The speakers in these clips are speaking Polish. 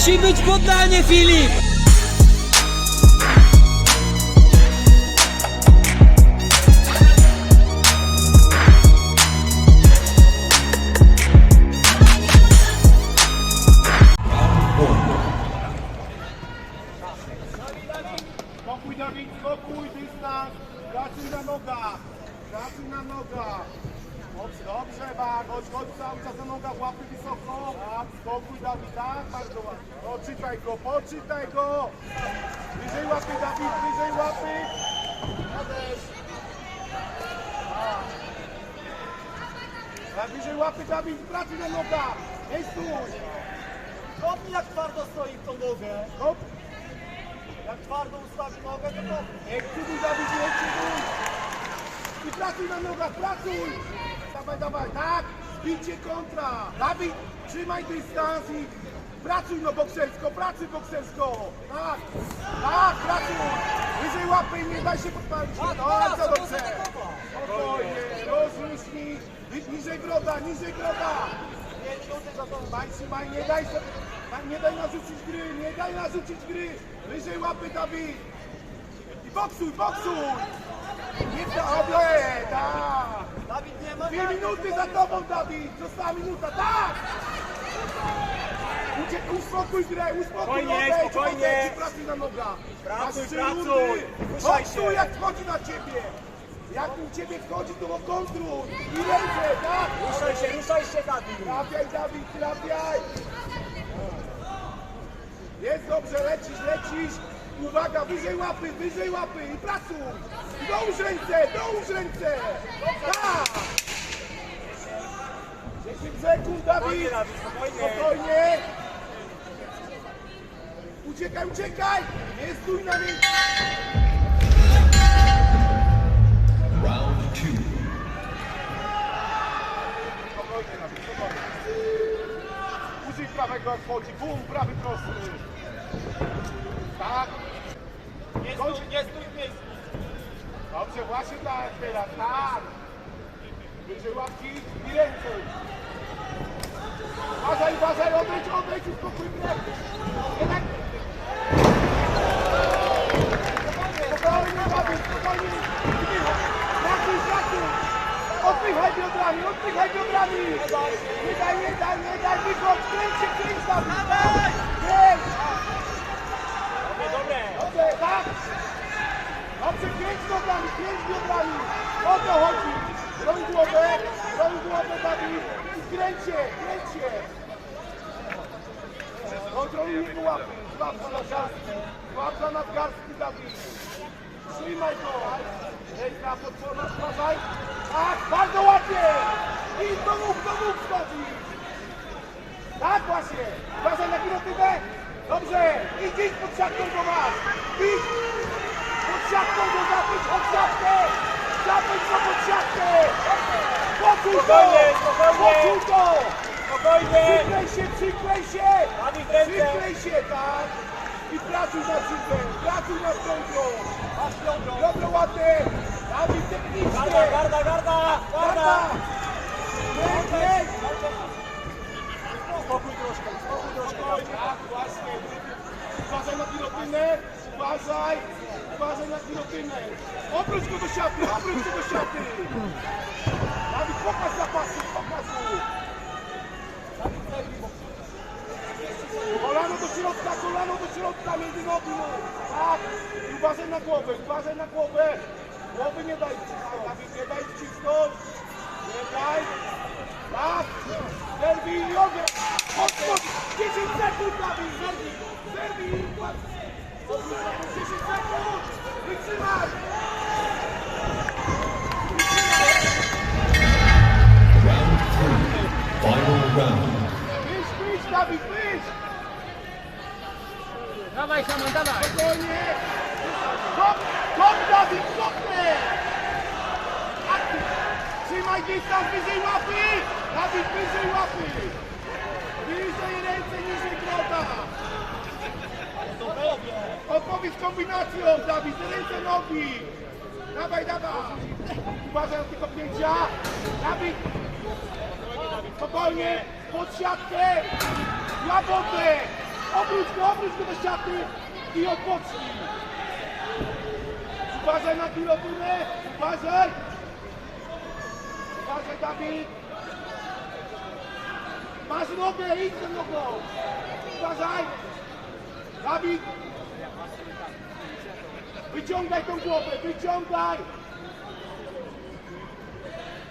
Musi być poddanie, Filip! Spokój Dawid, spokój, dystans, pracuj na nogach, pracuj na nogach. Dobrze, dobrze, Bak, chodź, chodź cały czas na nogach, łapy wysoko. Tak, spokój Dawid, tak, bardzo ładnie. Poczytaj go, poczytaj go. Wyżej łapy Dawid, wyżej łapy. Adaś. Tak. Tak, wyżej łapy Dawid, pracuj na nogach. Nie stój. Kopnij jak twardo stoi w tą nogę. Hop. Jak twardo ustawi nogę, to kopnij. Nie cuduj Dawid, nie cuduj! I pracuj na nogach, pracuj! Dawaj, dawaj, tak! Bicie kontra! Dawid, trzymaj dystans i pracuj no boksersko, pracuj boksersko! Tak, tak, pracuj! Wyżej łapy, nie daj się podpalić! No, bardzo dobrze! Spokojnie, rozluźnij! Niżej broda, niżej to. Trzymaj, trzymaj, nie daj sobie, nie daj narzucić gry, nie daj narzucić gry! Wyżej łapy, Dawid! I boksuj, boksuj! Nie dobre, tak! Dawid Dwie minuty za tobą, Dawid! Została minuta, tak! Ucie, uspokój grę, uspokój Spokojnie, odejdź, spokojnie. pracuj na nogach! Pracuj, pracuj. Ruszaj się. Boksuj, jak wchodzi na ciebie! Jak u ciebie wchodzi, to kontruj! I ręce, tak! Ruszaj się, ruszaj się, Dawid. Trafiaj, Dawid, trafiaj! Jest dobrze, lecisz, lecisz! Uwaga, wyżej łapy, wyżej łapy i pracuj! Dołóż ręce, dołóż ręce! Tak! 10 sekund, Dawid! Spokojnie! Uciekaj, uciekaj! Nie stój na miejscu! Round two. Spokojnie, Dawid, spokojnie. Użyj prawego jak wchodzi, bum, prawy prosty. Tak. Nie stój, nie stój w miejscu. Dobrze, właśnie tak teraz, tak. Wyżej łapki i ręce. Uważaj, uważaj, odejdź, odejdź, uspokój mnie. Jednak... Spokojnie, Dawid, spokojnie. Pracuj, pracuj. Odpychaj biodrami, odpychaj biodrami. Nie daj, nie daj, nie daj, wychodź, kręć się, kręć, Dawid. Kręć. Dobre, dobre. Tak? Dobrze, kręć nogami, kręć biodrami. O to chodzi. Broń głowę, broń głowę, Dawid. Kręć się. Kontroluj jego łapy. Złap za nadgarstki. Złap za nadgarstki, Dawid. Trzymaj go. Ręka podporna, uważaj. Tak, bardzo ładnie. I do nóg, do nóg wchodzi. Tak właśnie! Uważaj na girotynę! Dobrze! Idź, idź pod siatką go masz! Idź! Pod siatką go zapyć! Pod siatkę! Zapyć go pod siatkę! Poczuj go! Poczuj go! Spokojnie. Przyklej się, przyklej się! Ręce. Przyklej się, tak! I pracuj nad żywem! Pracuj nad piątką! Masz piątą. Dobro ładnie! Dawid technicznie! Garda, garda, garda. Garda! Garda. Pięknie! Spokój troszkę, spokój troszkę. Tak, właśnie. Uważaj na gilotynę. Uważaj. Uważaj na gilotynę. Obróć go do siaty, obróć go do siaty. Pokaż zapasy, pokaż. Kolano do środka, kolano do środka, między nogi mu. Tak. I uważaj na głowę, uważaj na głowę. Głowy nie daj wcisnąć. Nie daj wcisnąć. Nie daj. Tak. Zerwij i odejdź. Odchodź. 10 sekund, Dawid. Zerwij. Zerwij i kładź. 10 sekund. Wytrzymaj. Wyjdź. Dawaj, Szamon, dawaj! Spokojnie. Stop, stop, Dawid, stopnie. Trzymaj dystans, wyżej łapy. Dawid, wyżej łapy. Wyżej ręce, niżej grota. Odpowiedz kombinacją, Dawid, ręce, nogi. Dawaj, dawaj. Uważaj na te kopnięcia. Dawid. Spokojnie, pod siatkę. Wodę. Obróć go, obróć go do siaty i odpocznij. Uważaj na gilotynę, uważaj. Uważaj, Dawid. Masz nogę, idź za nogą. Uważaj. Dawid. Wyciągaj tą głowę, wyciągaj.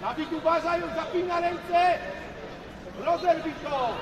Dawid, uważaj, zapina ręce. Rozerwij to.